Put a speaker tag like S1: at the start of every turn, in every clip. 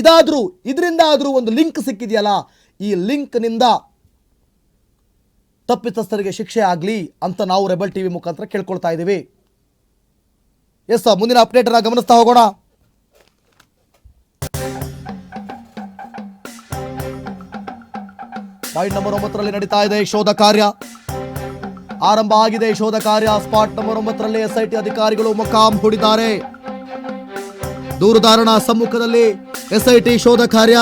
S1: ಇದಾದ್ರೂ, ಇದರಿಂದ ಆದರೂ ಒಂದು ಲಿಂಕ್ ಸಿಕ್ಕಿದೆಯಲ್ಲ, ಈ ಲಿಂಕ್ನಿಂದ ತಪ್ಪಿತಸ್ಥರಿಗೆ ಶಿಕ್ಷೆ ಆಗಲಿ ಅಂತ ನಾವು ರೆಬಲ್ ಟಿವಿ ಮುಖಾಂತರ ಕೇಳ್ಕೊಳ್ತಾ ಇದ್ದೀವಿ. ಎಸ್ ಮುಂದಿನ ಅಪ್ಡೇಟ್ ನಾವು ಗಮನಿಸ್ತಾ ಹೋಗೋಣ. ಪಾಯಿಂಟ್ ನಂಬರ್ ಒಂಬತ್ತರಲ್ಲಿ ನಡೀತಾ ಇದೆ ಶೋಧ ಕಾರ್ಯ. ಆರಂಭ ಆಗಿದೆ ಶೋಧ ಕಾರ್ಯ. ಸ್ಪಾಟ್ ನಂಬರ್ ಒಂಬತ್ತರಲ್ಲಿ ಎಸ್ಐಟಿ ಅಧಿಕಾರಿಗಳು ಮುಖಾಂ ಹೂಡಿದ್ದಾರೆ. ದೂರುದಾರನ ಸಮ್ಮುಖದಲ್ಲಿ ಎಸ್ಐಟಿ ಶೋಧ ಕಾರ್ಯ.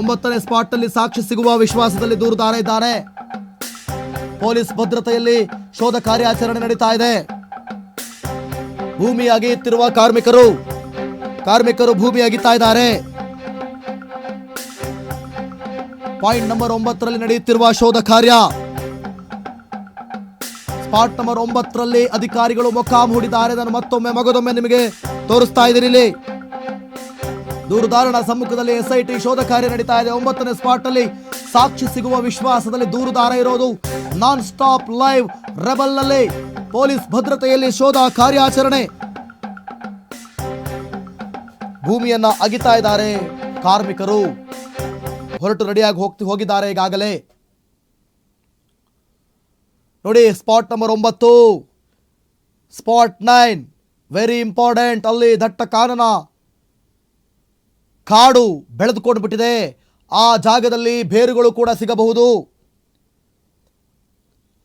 S1: ಒಂಬತ್ತನೇ ಸ್ಪಾಟ್ನಲ್ಲಿ ಸಾಕ್ಷಿ ಸಿಗುವ ವಿಶ್ವಾಸದಲ್ಲಿ ದೂರುದಾರ ಇದ್ದಾರೆ. ಪೊಲೀಸ್ ಭದ್ರತೆಯಲ್ಲಿ ಶೋಧ ಕಾರ್ಯಾಚರಣೆ ನಡೀತಾ ಇದೆ. ಭೂಮಿ ಅಗೆಯುತ್ತಿರುವ ಕಾರ್ಮಿಕರು ಕಾರ್ಮಿಕರು ಭೂಮಿ ಅಗಿತಾ ಇದ್ದಾರೆ. ಪಾಯಿಂಟ್ ನಂಬರ್ ಒಂಬತ್ತರಲ್ಲಿ ನಡೆಯುತ್ತಿರುವ ಶೋಧ ಕಾರ್ಯ. ಸ್ಪಾಟ್ ನಂಬರ್ ಒಂಬತ್ತರಲ್ಲಿ ಅಧಿಕಾರಿಗಳು ಮೊಕ್ಕಾಂ ಹೂಡಿದ್ದಾರೆ. ನಾನು ಮತ್ತೊಮ್ಮೆ ಮಗದೊಮ್ಮೆ ನಿಮಗೆ ತೋರಿಸ್ತಾ ಇದ್ದೀನಿ ಇಲ್ಲಿ. ದೂರುದಾರನ ಸಮ್ಮುಖದಲ್ಲಿ ಎಸ್ಐಟಿ ಶೋಧ ಕಾರ್ಯ ನಡೀತಾ ಇದೆ. ಒಂಬತ್ತನೇ ಸ್ಪಾಟ್ ಅಲ್ಲಿ ಸಾಕ್ಷಿ ಸಿಗುವ ವಿಶ್ವಾಸದಲ್ಲಿ ದೂರುದಾರ ಇರೋದು. ನಾನ್ ಸ್ಟಾಪ್ ಲೈವ್ ರೆಬಲ್ನಲ್ಲಿ ಪೊಲೀಸ್ ಭದ್ರತೆಯಲ್ಲಿ ಶೋಧ ಕಾರ್ಯಾಚರಣೆ. ಭೂಮಿಯನ್ನ ಅಗಿತಾ ಇದ್ದಾರೆ ಕಾರ್ಮಿಕರು. ಹೊರಟು ರೆಡಿಯಾಗಿ ಹೋಗ್ತಿ, ಹೋಗಿದ್ದಾರೆ ಈಗಾಗಲೇ. ನೋಡಿ, ಸ್ಪಾಟ್ ನಂಬರ್ ಒಂಬತ್ತು. Spot nine. ವೆರಿ ಇಂಪಾರ್ಟೆಂಟ್ ಅಲ್ಲಿ ದಟ್ಟ ಕಾನನ ಕಾಡು ಬೆಳೆದುಕೊಂಡು ಬಿಟ್ಟಿದೆ ಆ ಜಾಗದಲ್ಲಿ ಬೇರುಗಳು ಕೂಡ ಸಿಗಬಹುದು.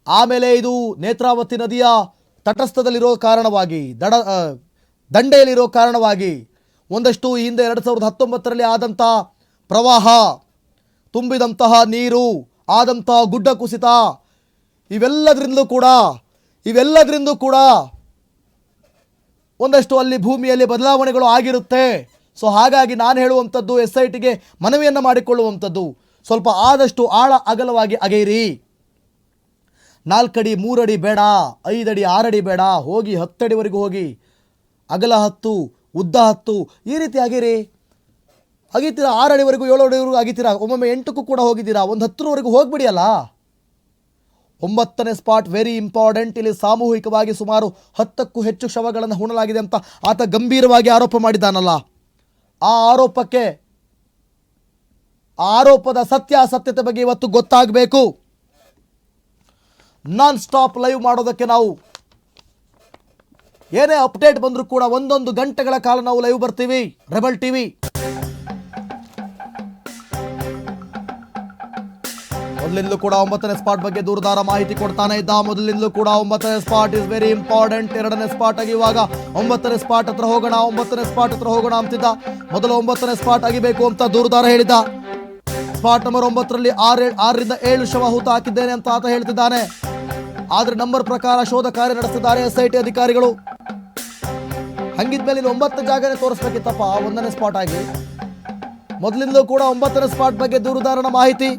S1: ಆಮೇಲೆ ಇದು ನೇತ್ರಾವತಿ ನದಿಯ ತಟಸ್ಥದಲ್ಲಿರೋ ಕಾರಣವಾಗಿ, ದಡ ದಂಡೆಯಲ್ಲಿರೋ ಕಾರಣವಾಗಿ ಒಂದಷ್ಟು ಹಿಂದೆ ಎರಡು ಸಾವಿರದ ಹತ್ತೊಂಬತ್ತರಲ್ಲಿ ಆದಂಥ ಪ್ರವಾಹ, ತುಂಬಿದಂತಹ ನೀರು ಆದಂತಹ ಗುಡ್ಡ ಕುಸಿತ, ಇವೆಲ್ಲದರಿಂದಲೂ ಕೂಡ ಇವೆಲ್ಲದರಿಂದ ಕೂಡ ಒಂದಷ್ಟು ಅಲ್ಲಿ ಭೂಮಿಯಲ್ಲಿ ಬದಲಾವಣೆಗಳು ಆಗಿರುತ್ತೆ. ಸೊ ಹಾಗಾಗಿ ನಾನು ಹೇಳುವಂಥದ್ದು ಎಸ್ ಐ ಟಿಗೆ ಮನವಿಯನ್ನು ಮಾಡಿಕೊಳ್ಳುವಂಥದ್ದು. ಸ್ವಲ್ಪ ಆದಷ್ಟು ಆಳ ಅಗಲವಾಗಿ ಅಗೆಯಿರಿ. ನಾಲ್ಕಡಿ, ಮೂರಡಿ ಬೇಡ, ಐದಡಿ, ಆರಡಿ ಬೇಡ, ಹೋಗಿ ಹತ್ತಡಿವರೆಗೂ ಹೋಗಿ. ಅಗಲ ಹತ್ತು, ಉದ್ದ ಹತ್ತು, ಈ ರೀತಿ ಆಗಿರಿ ಅಗಿತೀರಾ ಆರು ಅಡಿವರೆಗೂ ಏಳು ಅಡಿವರೆಗೂ ಅಗಿತೀರಾ ಒಮ್ಮೊಮ್ಮೆ ಎಂಟಕ್ಕೂ ಕೂಡ ಹೋಗಿದ್ದೀರಾ, ಒಂದು ಹತ್ತರವರೆಗೂ ಹೋಗಿಬಿಡಿಯಲ್ಲ? ಒಂಬತ್ತನೇ ಸ್ಪಾಟ್ ವೆರಿ ಇಂಪಾರ್ಟೆಂಟ್, ಇಲ್ಲಿ ಸಾಮೂಹಿಕವಾಗಿ ಸುಮಾರು ಹತ್ತಕ್ಕೂ ಹೆಚ್ಚು ಶವಗಳನ್ನು ಹೂಣಲಾಗಿದೆ ಅಂತ ಆತ ಗಂಭೀರವಾಗಿ ಆರೋಪ ಮಾಡಿದ್ದಾನಲ್ಲ. ಆ ಆರೋಪಕ್ಕೆ ಆರೋಪದ ಸತ್ಯಾಸತ್ಯತೆ ಬಗ್ಗೆ ಇವತ್ತು ಗೊತ್ತಾಗಬೇಕು. ನಾನ್ ಸ್ಟಾಪ್ ಲೈವ್ ಮಾಡೋದಕ್ಕೆ ನಾವು ಏನೇ ಅಪ್ಡೇಟ್ ಬಂದರೂ ಕೂಡ ಒಂದೊಂದು ಗಂಟೆಗಳ ಕಾಲ ನಾವು ಲೈವ್ ಬರ್ತೀವಿ. ರೆಬಲ್ ಟಿವಿ ಮೊದಲಿಂದಲೂ ಕೂಡ ಒಂಬತ್ತನೇ ಸ್ಪಾಟ್ ಬಗ್ಗೆ ದೂರದಾರ ಮಾಹಿತಿ ಕೊಡ್ತಾನೆ ಇದ್ದ. ಮೊದಲಿಂದಲೂ ಕೂಡ ಒಂಬತ್ತನೇ ಸ್ಪಾಟ್ ಇಸ್ ವೆರಿ ಇಂಪಾರ್ಟೆಂಟ್ ಎರಡನೇ ಸ್ಪಾಟ್ ಆಗಿ ಇವಾಗ ಒಂಬತ್ತನೇ ಸ್ಪಾಟ್ ಹತ್ರ ಹೋಗೋಣ, ಒಂಬತ್ತನೇ ಸ್ಪಾಟ್ ಹತ್ರ ಹೋಗೋಣ ಅಂತಿದ್ದ. ಮೊದಲು ಒಂಬತ್ತನೇ ಸ್ಪಾಟ್ ಆಗಿಬೇಕು ಅಂತ ದೂರದಾರ ಹೇಳಿದ. ಸ್ಪಾಟ್ ನಂಬರ್ ಒಂಬತ್ತರಲ್ಲಿ ಆರು ಆರರಿಂದ ಏಳು ಶವ ಹೂತ ಹಾಕಿದ್ದೇನೆ ಅಂತ ಆತ ಹೇಳ್ತಿದ್ದಾನೆ. ಆದ್ರೆ ನಂಬರ್ ಪ್ರಕಾರ ಶೋಧ ಕಾರ್ಯ ನಡೆಸಿದ್ದಾರೆ ಎಸ್ ಐ ಟಿ ಅಧಿಕಾರಿಗಳು. ಹಂಗಿದ್ಮೇಲೆ ಇಲ್ಲಿ ಒಂಬತ್ತು ಜಾಗನೇ ತೋರಿಸ್ಬೇಕಿತ್ತಪ್ಪ ಒಂದನೇ ಸ್ಪಾಟ್ ಆಗಿ. ಮೊದಲಿಂದಲೂ ಕೂಡ ಒಂಬತ್ತನೇ ಸ್ಪಾಟ್ ಬಗ್ಗೆ ದೂರುದಾರನ ಮಾಹಿತಿ.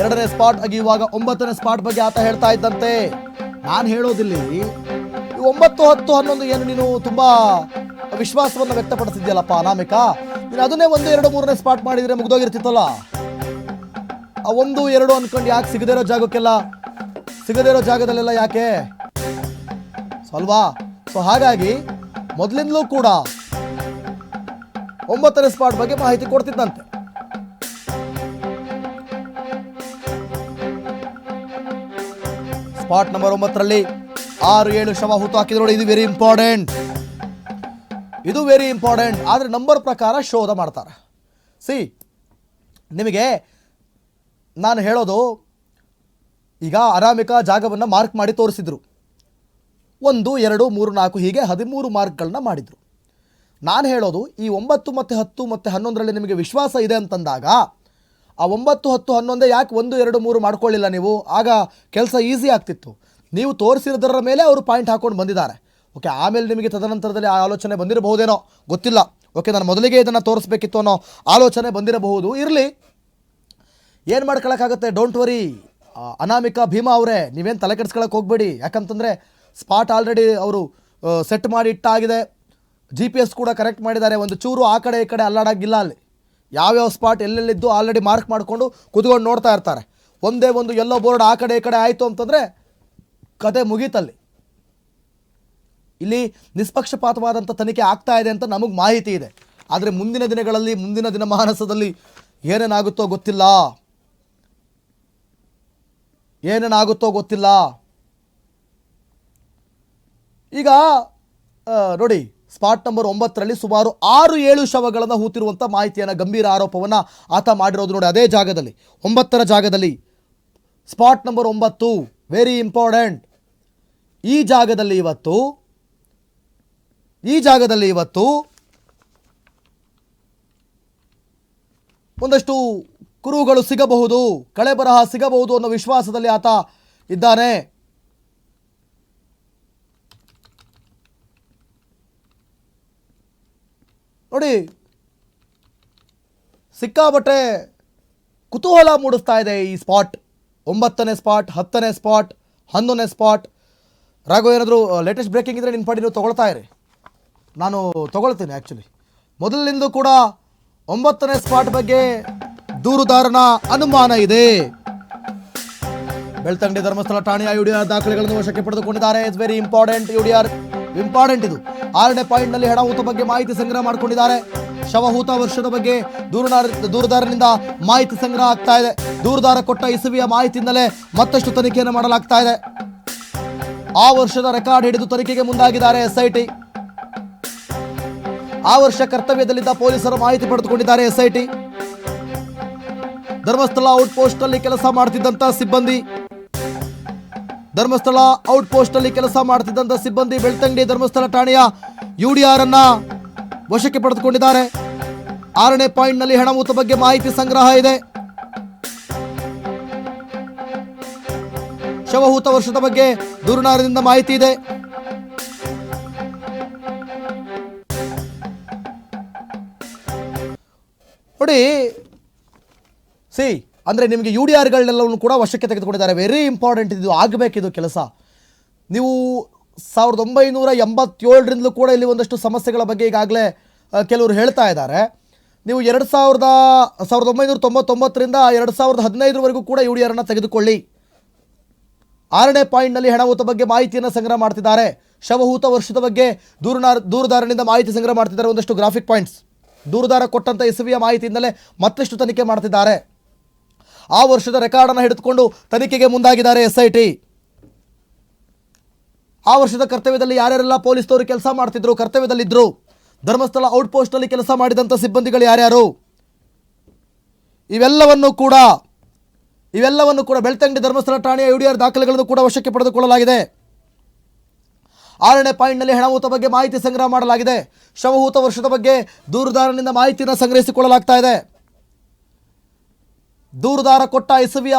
S1: ಎರಡನೇ ಸ್ಪಾಟ್ ಆಗಿ ಇವಾಗ ಒಂಬತ್ತನೇ ಸ್ಪಾಟ್ ಬಗ್ಗೆ ಆತ ಹೇಳ್ತಾ ಇದ್ದಂತೆ. ನಾನು ಹೇಳೋದಿಲ್ಲಿ ಒಂಬತ್ತು ಹತ್ತು ಹನ್ನೊಂದು ಏನು ನೀನು ತುಂಬಾ ವಿಶ್ವಾಸವನ್ನು ವ್ಯಕ್ತಪಡಿಸಿದ್ಯಲ್ಲಪ್ಪ ಅನಾಮಿಕ? ನೀನು ಅದನ್ನೇ ಒಂದು, ಎರಡು, ಮೂರನೇ ಸ್ಪಾಟ್ ಮಾಡಿದರೆ ಮುಗ್ದೋಗಿರ್ತಿತ್ತಲ್ಲ? ಆ ಒಂದು, ಎರಡು ಅನ್ಕೊಂಡು ಯಾಕೆ ಸಿಗದೇ ಇರೋ ಜಾಗಕ್ಕೆಲ್ಲ, ಸಿಗದೇ ಇರೋ ಜಾಗದಲ್ಲೆಲ್ಲ ಯಾಕೆ? ಅಲ್ವಾ? ಸೊ ಹಾಗಾಗಿ ಮೊದಲಿಂದಲೂ ಕೂಡ ಒಂಬತ್ತನೇ ಸ್ಪಾಟ್ ಬಗ್ಗೆ ಮಾಹಿತಿ ಕೊಡ್ತಿದ್ದಂತೆ. ಸ್ಪಾಟ್ ನಂಬರ್ ಒಂಬತ್ತರಲ್ಲಿ ಆರು, ಏಳು, ಶವ ಹೂತು ಹಾಕಿದ್ರು ಇದು ವೆರಿ ಇಂಪಾರ್ಟೆಂಟ್ ಇದು ವೆರಿ ಇಂಪಾರ್ಟೆಂಟ್ ಆದರೆ ನಂಬರ್ ಪ್ರಕಾರ ಶೋಧ ಮಾಡ್ತಾರೆ. ಸಿ ನಿಮಗೆ ನಾನು ಹೇಳೋದು, ಈಗ ಆರಾಮಿಕ ಜಾಗವನ್ನು ಮಾರ್ಕ್ ಮಾಡಿ ತೋರಿಸಿದ್ರು. ಒಂದು, ಎರಡು, ಮೂರು, ನಾಲ್ಕು, ಹೀಗೆ ಹದಿಮೂರು ಮಾರ್ಕ್ಗಳನ್ನ ಮಾಡಿದರು. ನಾನು ಹೇಳೋದು, ಈ ಒಂಬತ್ತು ಮತ್ತು ಹತ್ತು ಮತ್ತು ಹನ್ನೊಂದರಲ್ಲಿ ನಿಮಗೆ ವಿಶ್ವಾಸ ಇದೆ ಅಂತಂದಾಗ, ಆ ಒಂಬತ್ತು, ಹತ್ತು, ಹನ್ನೊಂದೇ ಯಾಕೆ ಒಂದು, ಎರಡು, ಮೂರು ಮಾಡ್ಕೊಳ್ಳಿಲ್ಲ ನೀವು? ಆಗ ಕೆಲಸ ಈಸಿ ಆಗ್ತಿತ್ತು. ನೀವು ತೋರಿಸಿರೋದರ ಮೇಲೆ ಅವರು ಪಾಯಿಂಟ್ ಹಾಕೊಂಡು ಬಂದಿದ್ದಾರೆ. ಓಕೆ, ಆಮೇಲೆ ನಿಮಗೆ ತದನಂತರದಲ್ಲಿ ಆ ಆಲೋಚನೆ ಬಂದಿರಬಹುದೇನೋ? ಗೊತ್ತಿಲ್ಲ. ಓಕೆ, ನಾನು ಮೊದಲಿಗೆ ಇದನ್ನು ತೋರಿಸ್ಬೇಕಿತ್ತು ಅನ್ನೋ ಆಲೋಚನೆ ಬಂದಿರಬಹುದು. ಇರಲಿ. ಏನು ಮಾಡ್ಕೊಳಕ್ಕಾಗುತ್ತೆ? ಡೋಂಟ್ ವರಿ ಅನಾಮಿಕಾ ಭೀಮಾ ಅವರೇ, ನೀವೇನು ತಲೆ ಕೆಡ್ಸ್ಕೊಳಕ್ಕೆ ಹೋಗಬೇಡಿ. ಯಾಕಂತಂದರೆ ಸ್ಪಾಟ್ ಆಲ್ರೆಡಿ ಅವರು ಸೆಟ್ ಮಾಡಿ ಇಟ್ಟಾಗಿದೆ. ಜಿ ಪಿ ಎಸ್ ಕೂಡ ಕರೆಕ್ಟ್ ಮಾಡಿದ್ದಾರೆ. ಒಂದು ಚೂರು ಆ ಕಡೆ ಈ ಕಡೆ ಅಲ್ಲಾಡಾಗಿಲ್ಲ ಅಲ್ಲಿ. ಯಾವ್ಯಾವ ಸ್ಪಾಟ್ ಎಲ್ಲೆಲ್ಲಿದ್ದು ಆಲ್ರೆಡಿ ಮಾರ್ಕ್ ಮಾಡಿಕೊಂಡು ಕುತ್ಕೊಂಡು ನೋಡ್ತಾ ಇರ್ತಾರೆ. ಒಂದೇ ಒಂದು ಎಲ್ಲೋ ಬೋರ್ಡ್ ಆ ಕಡೆ ಈ ಕಡೆ ಆಯಿತು ಅಂತಂದರೆ ಕತೆ ಮುಗೀತಲ್ಲಿ. ಇಲ್ಲಿ ನಿಷ್ಪಕ್ಷಪಾತವಾದಂಥ ತನಿಖೆ ಆಗ್ತಾ ಇದೆ ಅಂತ ನಮಗೆ ಮಾಹಿತಿ ಇದೆ. ಆದರೆ ಮುಂದಿನ ದಿನಗಳಲ್ಲಿ, ಮುಂದಿನ ದಿನ ಮಾನಸದಲ್ಲಿ ಏನೇನಾಗುತ್ತೋ ಗೊತ್ತಿಲ್ಲ. ಏನೇನಾಗುತ್ತೋ ಗೊತ್ತಿಲ್ಲ. ಈಗ ನೋಡಿ, ಸ್ಪಾಟ್ ನಂಬರ್ ಒಂಬತ್ತರಲ್ಲಿ ಸುಮಾರು ಆರು, ಏಳು ಶವಗಳನ್ನು ಹೂತಿರುವಂಥ ಮಾಹಿತಿಯನ್ನು, ಗಂಭೀರ ಆರೋಪವನ್ನು ಆತ ಮಾಡಿರೋದು ನೋಡಿ ಅದೇ ಜಾಗದಲ್ಲಿ. ಒಂಬತ್ತರ ಜಾಗದಲ್ಲಿ. ಸ್ಪಾಟ್ ನಂಬರ್ ಒಂಬತ್ತು ವೆರಿ ಇಂಪಾರ್ಟೆಂಟ್ ಈ ಜಾಗದಲ್ಲಿ ಇವತ್ತು ಈ ಜಾಗದಲ್ಲಿ ಇವತ್ತು ಒಂದಷ್ಟು ಕುರುಗಳು ಸಿಗಬಹುದು, ಕಳೆ ಬರಹ ಸಿಗಬಹುದು ಅನ್ನೋ ವಿಶ್ವಾಸದಲ್ಲಿ ಆತ ಇದ್ದಾನೆ. ನೋಡಿ ಸಿಕ್ಕಾಬಟ್ಟೆ ಕುತೂಹಲ ಮೂಡಿಸ್ತಾ ಇದೆ ಈ ಸ್ಪಾಟ್. ಒಂಬತ್ತನೇ ಸ್ಪಾಟ್, ಹತ್ತನೇ ಸ್ಪಾಟ್, ಹನ್ನೊಂದನೇ ಸ್ಪಾಟ್. ರಾಘವ ಏನಾದರೂ ಲೇಟೆಸ್ಟ್ ಬ್ರೇಕಿಂಗ್ ಇದ್ದರೆ ನಿನ್ನ ಪಾಡಿ ನೀವು ತೊಗೊಳ್ತಾ ಇರಿ. ನಾನು ತಗೊಳ್ತೇನೆ ಆ್ಯಕ್ಚುಲಿ ಮೊದಲಿನಿಂದ ಕೂಡ ಒಂಬತ್ತನೇ ಸ್ಪಾಟ್ ಬಗ್ಗೆ ದೂರುದಾರನ ಅನುಮಾನ ಇದೆ. ಬೆಳ್ತಂಗಡಿ ಧರ್ಮಸ್ಥಳ ಠಾಣೆಯ ಯುಡಿಆರ್ ದಾಖಲೆಗಳನ್ನು ವಶಕ್ಕೆ ಪಡೆದುಕೊಂಡಿದ್ದಾರೆ. It's very important UDR important ಇದು. ಆರನೇ ಪಾಯಿಂಟ್ನಲ್ಲಿ ಹೆಣಹೂತ ಬಗ್ಗೆ ಮಾಹಿತಿ ಸಂಗ್ರಹ ಮಾಡಿಕೊಂಡಿದ್ದಾರೆ. ಶವಹೂತ ವರ್ಷದ ಬಗ್ಗೆ ದೂರುದಾರ ದೂರದಾರನಿಂದ ಮಾಹಿತಿ ಸಂಗ್ರಹ ಆಗ್ತಾ ಇದೆ. ದೂರದಾರ ಕೊಟ್ಟ ಇಸುವಿಯ ಮಾಹಿತಿಯಿಂದಲೇ ಮತ್ತಷ್ಟು ತನಿಖೆಯನ್ನು ಮಾಡಲಾಗ್ತಾ ಇದೆ. ಆ ವರ್ಷದ ರೆಕಾರ್ಡ್ ಹಿಡಿದು ತನಿಖೆಗೆ ಮುಂದಾಗಿದ್ದಾರೆ ಎಸ್ಐಟಿ ಆ ವರ್ಷ ಕರ್ತವ್ಯದಲ್ಲಿದ್ದ ಪೊಲೀಸರು ಮಾಹಿತಿ ಪಡೆದುಕೊಂಡಿದ್ದಾರೆ ಎಸ್ಐಟಿ. ಧರ್ಮಸ್ಥಳ ಔಟ್ ಪೋಸ್ಟ್ ಅಲ್ಲಿ ಕೆಲಸ ಮಾಡ್ತಿದ್ದಂತ ಸಿಬ್ಬಂದಿ. ಧರ್ಮಸ್ಥಳ ಔಟ್ ಪೋಸ್ಟ್ ಅಲ್ಲಿ ಕೆಲಸ ಮಾಡ್ತಿದ್ದಂತ ಸಿಬ್ಬಂದಿ ಬೆಳ್ತಂಗಡಿ ಧರ್ಮಸ್ಥಳ ಠಾಣೆಯ ಯುಡಿಆರ್ ಅನ್ನ ವಶಕ್ಕೆ ಪಡೆದುಕೊಂಡಿದ್ದಾರೆ. ಆರನೇ ಪಾಯಿಂಟ್ನಲ್ಲಿ ಹೆಣಮೂತ ಬಗ್ಗೆ ಮಾಹಿತಿ ಸಂಗ್ರಹ ಇದೆ. ಶವಹೂತ ವರ್ಷದ ಬಗ್ಗೆ ದೂರುನಾರದಿಂದ ಮಾಹಿತಿ ಇದೆ. ನೋಡಿ. ಸಿ ಅಂದರೆ ನಿಮಗೆ ಯು ಡಿ ಆರ್ಗಳನ್ನೆಲ್ಲವನ್ನು ಕೂಡ ವಶಕ್ಕೆ ತೆಗೆದುಕೊಂಡಿದ್ದಾರೆ. ವೆರಿ ಇಂಪಾರ್ಟೆಂಟ್ ಇದು ಆಗಬೇಕಿದು ಕೆಲಸ. ನೀವು ಸಾವಿರದ ಒಂಬೈನೂರ ಎಂಬತ್ತೇಳರಿಂದಲೂ ಕೂಡ ಇಲ್ಲಿ ಒಂದಷ್ಟು ಸಮಸ್ಯೆಗಳ ಬಗ್ಗೆ ಈಗಾಗಲೇ ಕೆಲವರು ಹೇಳ್ತಾ ಇದ್ದಾರೆ. ನೀವು ಎರಡು ಸಾವಿರದ ಸಾವಿರದ ಒಂಬೈನೂರ ತೊಂಬತ್ತೊಂಬತ್ತರಿಂದ ಎರಡು ಸಾವಿರದ ಹದಿನೈದರವರೆಗೂ ಕೂಡ ಯು ಡಿ ಆರನ್ನು ತೆಗೆದುಕೊಳ್ಳಿ. ಆರನೇ ಪಾಯಿಂಟ್ನಲ್ಲಿ ಹೆಣಹೂತ ಬಗ್ಗೆ ಮಾಹಿತಿಯನ್ನು ಸಂಗ್ರಹ ಮಾಡ್ತಿದ್ದಾರೆ. ಶವಹೂತ ವರ್ಷದ ಬಗ್ಗೆ ದೂರನಾರ್, ದೂರುದಾರನಿಂದ ಮಾಹಿತಿ ಸಂಗ್ರಹ ಮಾಡ್ತಿದ್ದಾರೆ ಒಂದಷ್ಟು ಗ್ರಾಫಿಕ್ ಪಾಯಿಂಟ್ಸ್. ದೂರುದಾರ ಕೊಟ್ಟಂಥ ಇಸವಿಯ ಮಾಹಿತಿಯಿಂದಲೇ ಮತ್ತಷ್ಟು ತನಿಖೆ ಮಾಡ್ತಿದ್ದಾರೆ ಆ ವರ್ಷದ ರೆಕಾರ್ಡನ್ನು ಹಿಡಿದುಕೊಂಡು ತನಿಖೆಗೆ ಮುಂದಾಗಿದ್ದಾರೆ ಎಸ್ ಐ ಟಿ ಆ ವರ್ಷದ ಕರ್ತವ್ಯದಲ್ಲಿ ಯಾರ್ಯಾರೆಲ್ಲ ಪೊಲೀಸ್ನವರು ಕೆಲಸ ಮಾಡ್ತಿದ್ರು ಕರ್ತವ್ಯದಲ್ಲಿದ್ದರು ಧರ್ಮಸ್ಥಳ ಔಟ್ ಪೋಸ್ಟ್ನಲ್ಲಿ ಕೆಲಸ ಮಾಡಿದಂಥ ಸಿಬ್ಬಂದಿಗಳು ಯಾರ್ಯಾರು? ಇವೆಲ್ಲವನ್ನು ಕೂಡ ಇವೆಲ್ಲವನ್ನು ಕೂಡ ಬೆಳ್ತಂಗಡಿ ಧರ್ಮಸ್ಥಳ ಠಾಣೆಯ ಯು ಡಿ ಆರ್ ದಾಖಲೆಗಳನ್ನು ಕೂಡ ವಶಕ್ಕೆ ಪಡೆದುಕೊಳ್ಳಲಾಗಿದೆ. ಆರನೇ ಪಾಯಿಂಟ್ನಲ್ಲಿ ಹೆಣಹೂತ ಬಗ್ಗೆ ಮಾಹಿತಿ ಸಂಗ್ರಹ ಮಾಡಲಾಗಿದೆ. ಶವಹೂತ ವರ್ಷದ ಬಗ್ಗೆ ದೂರುದಾರನಿಂದ ಮಾಹಿತಿಯನ್ನು ಸಂಗ್ರಹಿಸಿಕೊಳ್ಳಲಾಗ್ತಾ ಇದೆ. ದೂರುದಾರ ಕೊಟ್ಟ ಇಸವಿಯ